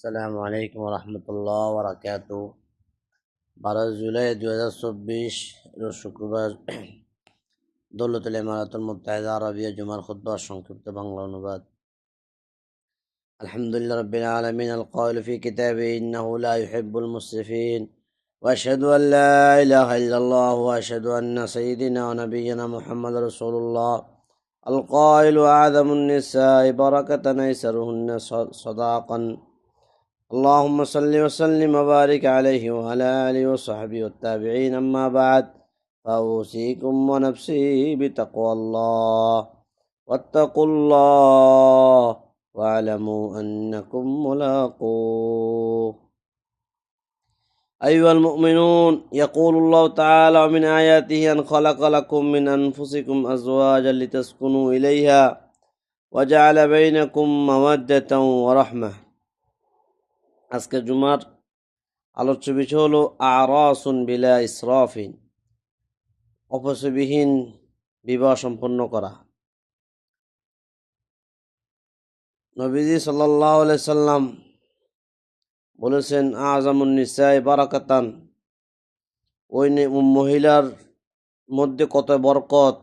আসসালামু আলাইকুম রহমতুল্লাহ বরাকাত বারো জুলাই দু হাজার চব্বিশ রোজ শুক্রবার দৌলতুল ইমারাতুল মুত্তাহিদা আরবিয়া জুমার খুদ্া সংক্ষিপ্ত বাংলা অনুবাদ الحمد لله رب العالمين القائل في كتابه إنه لا يحب المسرفين وأشهد أن لا إله إلا الله وأشهد أن سيدنا ونبينا محمد رسول الله القائل أعظم النساء بركة أيسرهن صداقا اللهم صل وسلم وبارك عليه وعلى آله وصحبه والتابعين أما بعد فأوصيكم ونفسي بتقوى الله. واتقوا الله واعلموا أنكم ملاقوه. أيها المؤمنون يقول الله تعالى ومن آياته أن خلق لكم من أنفسكم أزواجا لتسكنوا إليها وجعل بينكم مودة ورحمة. আজকে জুমার আলোচ্য বিষয় হলো আরাসুন বিলা ইসরাফিন অপসবিহীন বিবাহ সম্পন্ন করা। নবীজি সাল্লাহ সাল্লাম বলেছেন, আজামুন নিসাই বারাকাতান, ওই মহিলার মধ্যে কত বরকত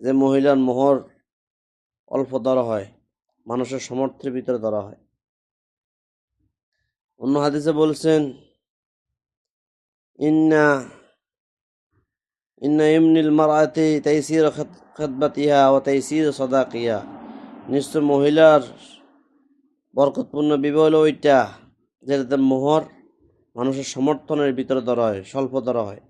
যে মহিলার মোহর অল্প ধরা হয়, মানুষের সমর্থের ভিতরে ধরা হয়। অন্য হাদিসে বলছেন, ইন্না ইন্না ইমনিল মারাতে তাইসির খতবাতিহা ও তাইসির সদাকিয়া নিশ্চয় মহিলার বরকতপূর্ণ বিবাহ হলো ওইটা যেটাতে মোহর মানুষের সমর্থনের ভিতরে ধরা হয়, স্বল্প ধরা হয়।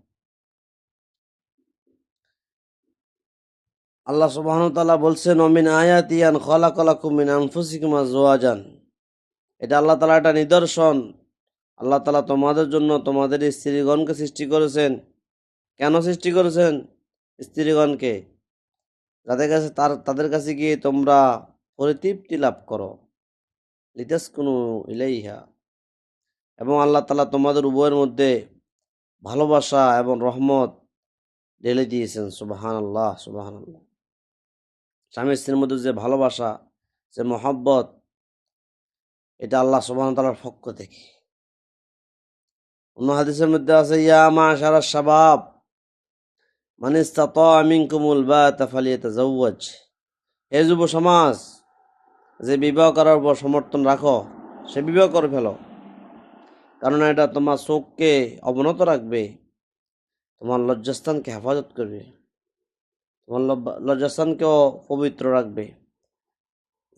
আল্লাহ তাআলা বলছেন অমিন আয়াতিয়ান খলা কলা কুমিন আনফুসিকুম আজওয়াজান। এটা আল্লাহ তালা একটা নিদর্শন। আল্লাহ তালা তোমাদের জন্য তোমাদের স্ত্রীগণকে সৃষ্টি করেছেন। কেন সৃষ্টি করেছেন? স্ত্রীগণকে। যাদের কাছে তার, তাদের কাছে গিয়ে তোমরা পরিতৃপ্তি লাভ করো। লিতাস কোনো ইলাইহা। এবং আল্লাহ তালা তোমাদের উভয়ের মধ্যে ভালোবাসা এবং রহমত ঢেলে দিয়েছেন। সুবাহান আল্লাহ সুবাহান আল্লাহ স্বামী স্ত্রীর মধ্যে যে ভালোবাসা, যে মহব্বত এটা আল্লাহ সুবহান তাআলার পক্ষ থেকে। অন্য হাদিসের মধ্যে আছে, ইয়া মা সারা শাবাব, মান ইসতাতা মিনকুমুল বাতা ফালিয়াতাজাওয়াজ। হে যুব সমাজ, যে বিবাহ করার উপর সমর্থন রাখো, সে বিবাহ করে ফেলো। কারণ এটা তোমার চোখকে অবনত রাখবে, তোমার লজ্জাস্থানকে হেফাজত করবে, তোমার লজ্জাস্থানকেও পবিত্র রাখবে।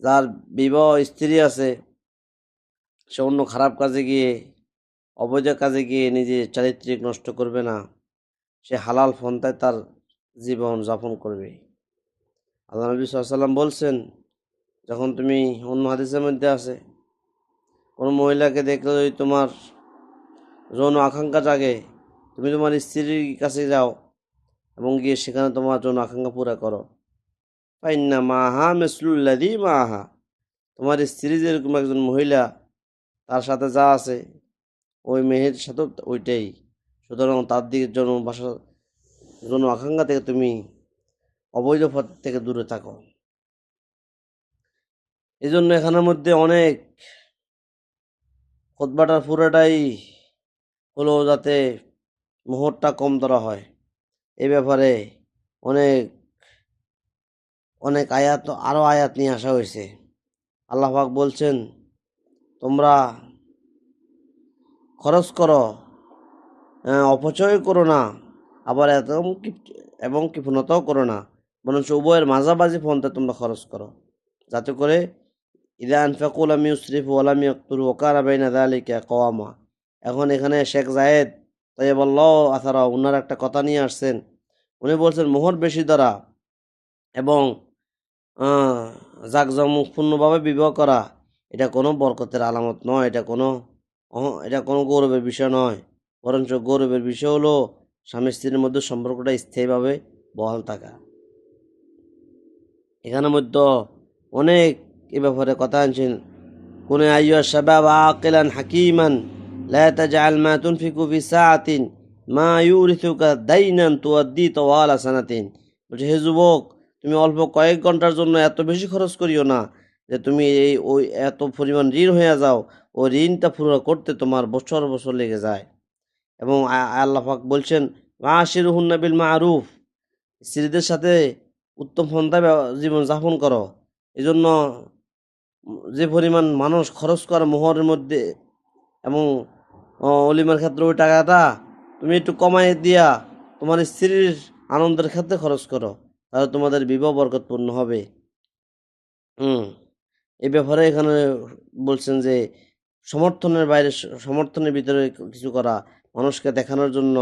যার বিবাহ স্ত্রী আছে সে অন্য খারাপ কাজে গিয়ে, অবৈধ কাজে গিয়ে নিজে চারিত্রিক নষ্ট করবে না, সে হালাল ফন্তায় তার জীবন যাপন করবে। আল্লাহ নবী সাল্লাম বলছেন, যখন তুমি অন্য হাদিসের মধ্যে আছে, কোনো মহিলাকে দেখলে যদি তোমার যৌন আকাঙ্ক্ষা জাগে, তুমি তোমার স্ত্রীর কাছে যাও এবং গিয়ে সেখানে তোমার যৌন আকাঙ্ক্ষা পুরা করো। পাইন্না মাহা মেসলুল্লাদি মাহা, তোমার স্ত্রী যেরকম একজন মহিলা তার সাথে যা আছে, ওই মেহের সাথে ওইটাই। সুতরাং তার দিকে জন্ম বাসা জন্ম আকাঙ্ক্ষা থেকে তুমি অবৈধ পথ থেকে দূরে থাকো। এই জন্য এখানের মধ্যে অনেক খোদবাটার পুরোটাই হলো যাতে মোহরটা কম ধরা হয়। এই ব্যাপারে অনেক অনেক আয়াত আরও আয়াত নিয়ে আসা হয়েছে। আল্লাহ পাক বলছেন তোমরা খরচ করো অপচয় করো না আবার এত এবং কৃপণতাও করো না বরঞ্চ উভয়ের মাঝামাঝি ফোনতে তোমরা খরচ করো। যাতে করে ইদা আনফাকুল আমি উসরিফ ওলাম ইয়কুর ওকার আবাইনা দালিকা কওয়ামা। এখন এখানে শেখ জায়েদ তাই বলল আসারা ওনার একটা কথা নিয়ে আসছেন। উনি বলছেন মোহর বেশি দ্বারা এবং আহ, জাঁকজমকপূর্ণভাবে বিবাহ করা এটা কোনো বরকতের আলামত নয়, এটা কোনো এটা কোনো গৌরবের বিষয় নয়। বরঞ্চ গৌরবের বিষয় হলো স্বামী স্ত্রীর মধ্যে সম্পর্কটা স্থায়ীভাবে বহাল থাকা। এখানে মধ্যে অনেক এ ব্যাপারে কথা আনছেন। কোন আইয়া শাবাব আকিলান হাকিমান লা তাজআল মা তুনফিকু ফি সাআতিন মা ইউরিথুকা দাইনান তুআদ্দি তাওয়ালা সানাতিন। বলছে, হে যুবক, তুমি অল্প কয়েক ঘণ্টার জন্য এত বেশি খরচ করিও না। যে তুমি এই ওই এত পরিমাণ ঋণ হয়ে যাও, ওই ঋণটা পুরো করতে তোমার বছর বছর লেগে যায়। এবং আ- আল্লাহ পাক বলছেন আশির হুন্নাবিল মা আরুফ স্ত্রীদের সাথে উত্তম পন্থায় ব্যব- জীবন যাপন করো। এই জন্য যে পরিমাণ মানুষ খরচ করে মোহরের মধ্যে এবং অলিমার ক্ষেত্রে ওই টাকাটা, তুমি একটু কমাই দিয়া তোমার স্ত্রীর আনন্দের ক্ষেত্রে খরচ করো। তাহলে তোমাদের বিবাহ বরকতপূর্ণ হবে। হুম। এই ব্যাপারে এখানে বলছেন যে, সমর্থনের বাইরে সমর্থনের ভিতরে কিছু করা, মানুষকে দেখানোর জন্য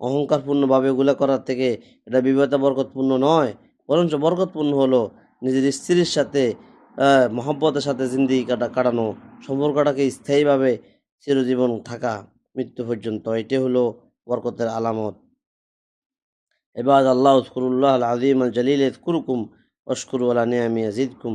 অহংকারপূর্ণভাবে এগুলো করার থেকে এটা বিবাহটা বরকতপূর্ণ নয়, বরঞ্চ বরকতপূর্ণ হলো নিজের স্ত্রীর সাথে মহব্বতের সাথে জিন্দি কাটা, কাটানো, সম্পর্কটাকে স্থায়ীভাবে চিরজীবন থাকা, মৃত্যু পর্যন্ত এটি হলো বরকতের আলামত। এবার আল্লাহ উৎকুরুল্লাহ আল আজিম আল জালিল ইৎকুরকুম অশকুর আলা নিয়ামি আজিদকুম